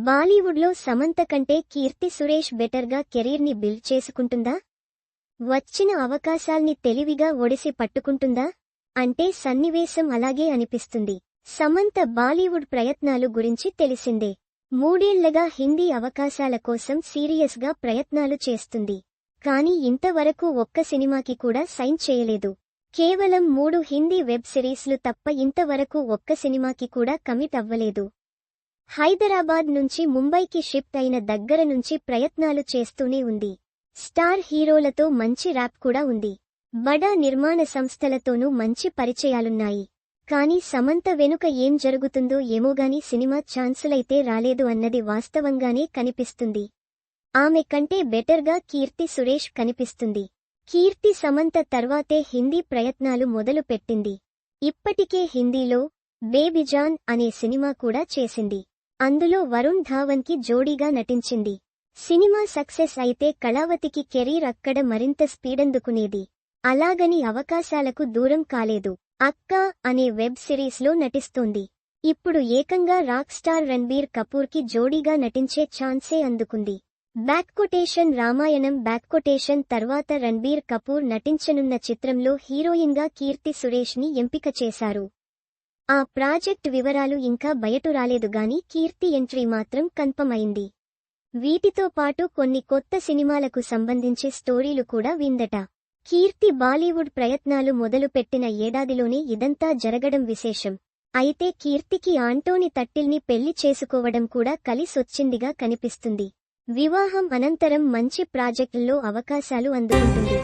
బాలీవుడ్లో సమంత కంటే కీర్తి సురేష్ బెటర్గా కెరీర్ని బిల్డ్ చేసుకుంటుందా? వచ్చిన అవకాశాల్ని తెలివిగా ఒడిసి పట్టుకుంటుందా? అంటే సన్నివేశం అలాగే అనిపిస్తుంది. సమంత బాలీవుడ్ ప్రయత్నాలు గురించి తెలిసిందే. మూడేళ్ళగా హిందీ అవకాశాల కోసం సీరియస్గా ప్రయత్నాలు చేస్తుంది. కానీ ఇంతవరకు ఒక్క సినిమాకి కూడా సైన్ చేయలేదు. కేవలం మూడు హిందీ వెబ్ సిరీస్లు తప్ప ఇంతవరకు ఒక్క సినిమాకి కూడా కమిట్ అవ్వలేదు. హైదరాబాద్ నుంచి ముంబైకి షిఫ్ట్ అయిన దగ్గర నుంచి ప్రయత్నాలు చేస్తూనే ఉంది. స్టార్ హీరోలతో మంచి ర్యాప్ కూడా ఉంది. బడా నిర్మాణ సంస్థలతోనూ మంచి పరిచయాలున్నాయి. కానీ సమంత వెనుక ఏం జరుగుతుందో ఏమోగాని సినిమా ఛాన్సులైతే రాలేదు అన్నది వాస్తవంగానే కనిపిస్తుంది. ఆమె కంటే బెటర్గా కీర్తి సురేష్ కనిపిస్తుంది. కీర్తి సమంత తర్వాతే హిందీ ప్రయత్నాలు మొదలుపెట్టింది. ఇప్పటికే హిందీలో బేబిజాన్ అనే సినిమా కూడా చేసింది. అందులో వరుణ్ ధావన్కి జోడీగా నటించింది. సినిమా సక్సెస్ అయితే కళావతికి కెరీర్ అక్కడ మరింత స్పీడందుకునేది. అలాగని అవకాశాలకు దూరం కాలేదు. అక్క అనే వెబ్ సిరీస్లో నటిస్తోంది. ఇప్పుడు ఏకంగా రాక్ స్టార్ రణ్బీర్ కపూర్కి జోడీగా నటించే ఛాన్సే అందుకుంది. Back quotation Ramayanam back quotation తర్వాత రణ్బీర్ కపూర్ నటించనున్న చిత్రంలో హీరోయిన్గా కీర్తి సురేష్ని ఎంపిక చేశారు. ఆ ప్రాజెక్ట్ వివరాలు ఇంకా బయటు రాలేదు గాని కీర్తి ఎంట్రీ మాత్రం కన్ఫర్మ్ అయింది వీటితో పాటు కొన్ని కొత్త సినిమాలకు సంబంధించి స్టోరీలు కూడా విందట. కీర్తి బాలీవుడ్ ప్రయత్నాలు మొదలుపెట్టిన ఏడాదిలోనే ఇదంతా జరగడం విశేషం. అయితే కీర్తికి ఆంటోని తట్టిల్ని పెళ్ళి చేసుకోవడం కూడా కలిసొచ్చిందిగా కనిపిస్తుంది. వివాహం అనంతరం మంచి ప్రాజెక్టుల్లో అవకాశాలు అందుకుంటుంది.